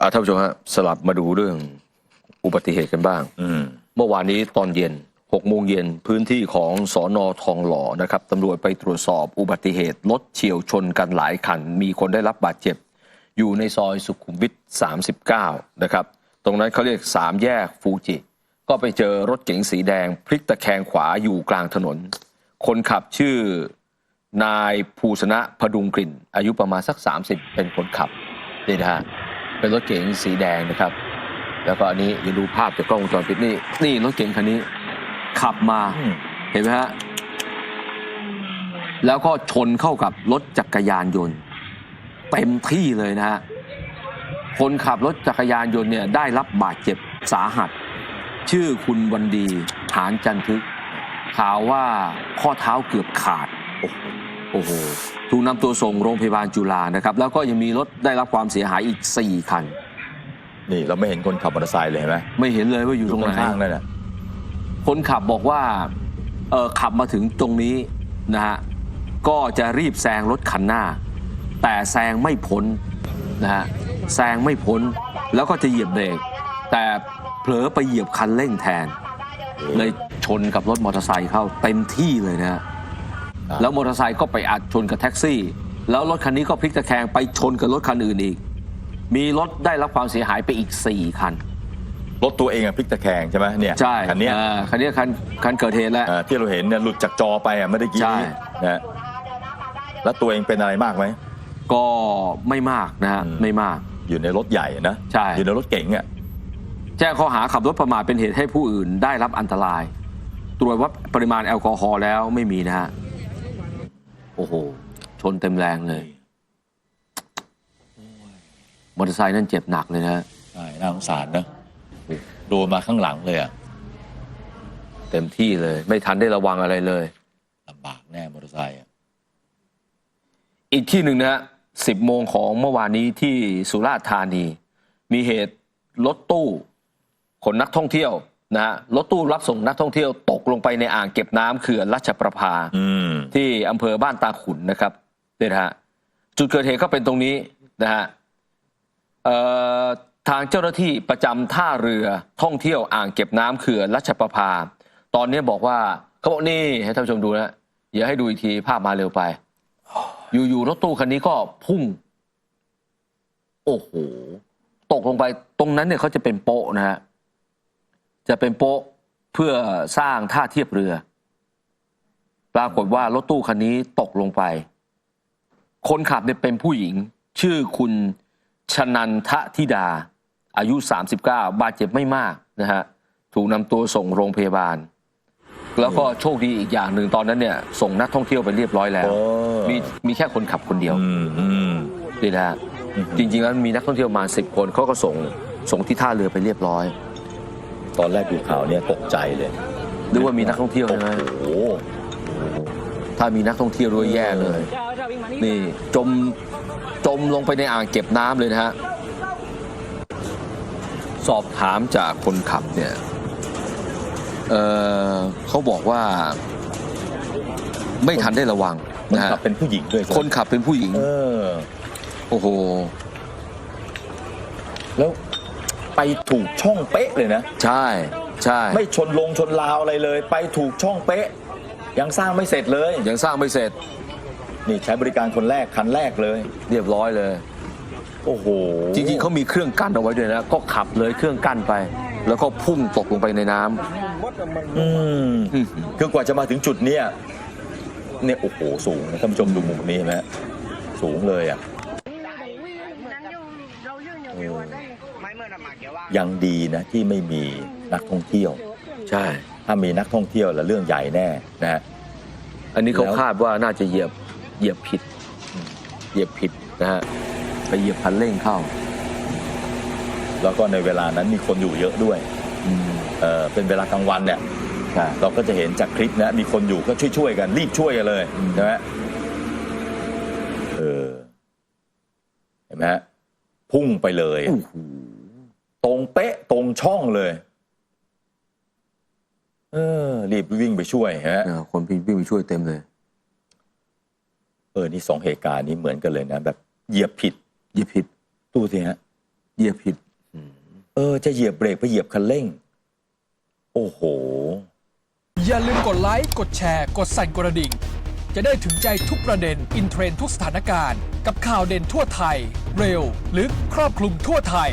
อ่าท่านผู้ชมฮะสลับมาดูเรื่องอุบัติเหตุกันบ้าง อืม เมื่อวานนี้ตอนเย็น6โมงเย็นพื้นที่ของสอนอทองหล่อนะครับตำรวจไปตรวจสอบอุบัติเหตุรถเฉียวชนกันหลายคัน มีคนได้รับบาดเจ็บ อยู่ในซอยสุขุมวิท 39 นะครับ ตรงนั้นเขาเรียกสามแยกฟูจิ ก็ไปเจอรถเก๋งสีแดง พลิกตะแคงขวาอยู่กลางถนน คนขับชื่อนายภูสนะพดุงกลิ่น อายุประมาณสัก 30 เป็นคนขับนี่นะฮะ เป็นรถเก๋งสีแดงนะครับ แล้วก็อันนี้เดี๋ยวดูภาพจากกล้องวงจรปิดนี่นี่รถเก๋งคันนี้ ขับมาอืมเห็นไหมฮะแล้วก็ชนเข้ากับรถจักรยานยนต์ เต็มที่เลยนะฮะคนขับรถจักรยานยนต์เนี่ยได้รับบาดเจ็บสาหัส ชื่อคุณวันดีหานจันทึกข่าวว่าข้อเท้าเกือบขาดโอ้ โหโอ้โหถูกนำตัวส่งโรงพยาบาลจุฬานะครับ แล้วก็ยังมีรถได้รับความเสียหายอีก 4 คัน นี่เราไม่เห็นคนขับมอเตอร์ไซค์เลยเห็นไหมไม่เห็นเลยว่าอยู่ตรงไหนข้างๆนั่นน่ะคนขับบอกว่าเออขับมาถึงตรงนี้นะฮะก็จะรีบแซงรถคันหน้า แต่แซงไม่พ้นนะฮะแซงไม่พ้น แล้วก็จะเหยียบเบรกแต่เผลอไปเหยียบคันเร่งแทน เลยชนกับรถมอเตอร์ไซค์เข้าเต็มที่เลยนะฮะ แล้วมอเตอร์ไซค์ก็ไปอัดชนกับแท็กซี่ แล้วรถคันนี้ก็พลิกตะแคงไปชนกับรถคันอื่นอีก มีรถได้รับความเสียหายไปอีก 4 คัน รถตัวเองอะพลิกตะแคงใช่ไหมเนี่ยใช่คันเนี้ยอ่าคันนี้คันคันเกิดเหตุแล้วเอ่อที่เราเห็นเนี่ยหลุดจากจอไปอะไม่ได้กี้ใช่นะฮะแล้วตัวเองเป็นอะไรมากไหม ก็ไม่มากนะฮะอืม ไม่มาก อยู่ในรถใหญ่นะใช่ อยู่ในรถเก๋งอะแจ้งข้อหาขับรถประมาทเป็นเหตุให้ผู้อื่นได้รับอันตราย ตรวจวัดปริมาณแอลกอฮอล์แล้วไม่มีนะฮะ โอ้โห ชนเต็มแรงเลย มอเตอร์ไซค์นั่นเจ็บหนักเลยนะฮะใช่น่าสงสารนะโดนมาข้างหลังเลยอะเต็มที่เลย ไม่ทันได้ระวังอะไรเลย ลำบากแน่มอเตอร์ไซค์อะอีกที่หนึ่งนะฮะสิบโมงของเมื่อวานนี้ที่สุราษฎร์ธานี มีเหตุรถตู้ขนนักท่องเที่ยว นะฮะรถตู้รับส่งนักท่องเที่ยวตกลงไปในอ่างเก็บน้ำเขื่อนรัชประภาอืมที่อำเภอบ้านตาขุนนะครับเนี่ยนะฮะจุดเกิดเหตุก็เป็นตรงนี้นะฮะเอ่อทางเจ้าหน้าที่ประจำท่าเรือท่องเที่ยวอ่างเก็บน้ำเขื่อนรัชประภา ตอนนี้บอกว่าเขาบอกนี่ให้ท่านผู้ชมดูนะเดี๋ยวให้ดูอีกทีภาพมาเร็วไป อยู่ๆรถตู้คันนี้ก็พุ่ง โอ้โห ตกลงไปตรงนั้นเนี่ยเขาจะเป็นโป๊ะนะฮะ จะเป็นโป๊ะเพื่อสร้างท่าเทียบเรือ ปรากฏว่ารถตู้คันนี้ตกลงไป คนขับเนี่ยเป็นผู้หญิง ชื่อคุณชนันทธิดา อายุ 39 บาดเจ็บไม่มากนะฮะถูกนำตัวส่งโรงพยาบาล แล้วก็โชคดีอีกอย่างหนึ่งตอนนั้นเนี่ย ส่งนักท่องเที่ยวไปเรียบร้อยแล้วโอ้มีมีแค่คนขับคนเดียวอืมอืมนี่นะฮะอืมจริงๆแล้วมีนักท่องเที่ยวมาสิบคนเขาก็ส่งส่งที่ท่าเรือไปเรียบร้อย ตอนแรกดูข่าวเนี่ยตกใจเลยหรือว่ามีนักท่องเที่ยวโอ้ใช่ไหมโหถ้ามีนักท่องเที่ยวด้วยแย่เลย นี่จมจมลงไปในอ่างเก็บน้ำเลยนะฮะ สอบถามจากคนขับเนี่ยเออเขาบอกว่า ไม่ทันได้ระวังมันนะฮะขับเป็นผู้หญิงด้วยใช่ไหมคนขับเป็นผู้หญิง เออ โอ้โห แล้ว ไปถูกช่องเป๊ะเลยนะ ใช่ใช่ไม่ชนลงชนลาวอะไรเลย ไปถูกช่องเป๊ะ ยังสร้างไม่เสร็จเลย ยังสร้างไม่เสร็จนี่ใช้บริการคนแรกคันแรกเลย เรียบร้อยเลย โอ้โหจริงๆเขามีเครื่องกั้นเอาไว้ด้วยนะ ก็ขับเลยเครื่องกั้นไป แล้วก็พุ่งตกลงไปในน้ำ อืมอืม คือกว่าจะมาถึงจุดเนี้ยเนี่ยโอ้โหสูงนะท่านผู้ชมดูมุมนี้เห็นไหมสูงเลยอะไม่เมื่อละหมาดเดี๋ยวว่า ยังดีนะที่ไม่มีนักท่องเที่ยว ใช่ ถ้ามีนักท่องเที่ยวแล้วเรื่องใหญ่แน่นะฮะ อันนี้เขาแล้ว คาดว่าน่าจะเหยียบเหยียบผิด เหยียบผิดนะฮะไปเหยียบคันเร่งเข้าแล้วก็ในเวลานั้นมีคนอยู่เยอะด้วยอืมเออเป็นเวลากลางวันเนี่ย ใช่ เราก็จะเห็นจากคลิปนะ มีคนอยู่ก็ช่วยๆกัน รีบช่วยกันเลยอืม ใช่ไหมเออเห็นไหมฮะพุ่งไปเลย โอ้โห ตรงเป๊ะตรงช่องเลย เออ รีบวิ่งไปช่วยฮะ เนี่ยคนพี่วิ่งไปช่วยเต็มเลย เออ นี่สองเหตุการณ์นี้เหมือนกันเลยนะ แบบเหยียบผิดเหยียบผิด ดูสิฮะ เหยียบผิด เออ จะเหยียบเบรกไปเหยียบคันเร่ง โอ้โห อย่าลืมกดไลค์ กดแชร์ กดสั่นกระดิ่ง จะได้ถึงใจทุกประเด็น อินเทรนด์ทุกสถานการณ์ กับข่าวเด่นทั่วไทย เร็ว ลึก ครอบคลุมทั่วไทย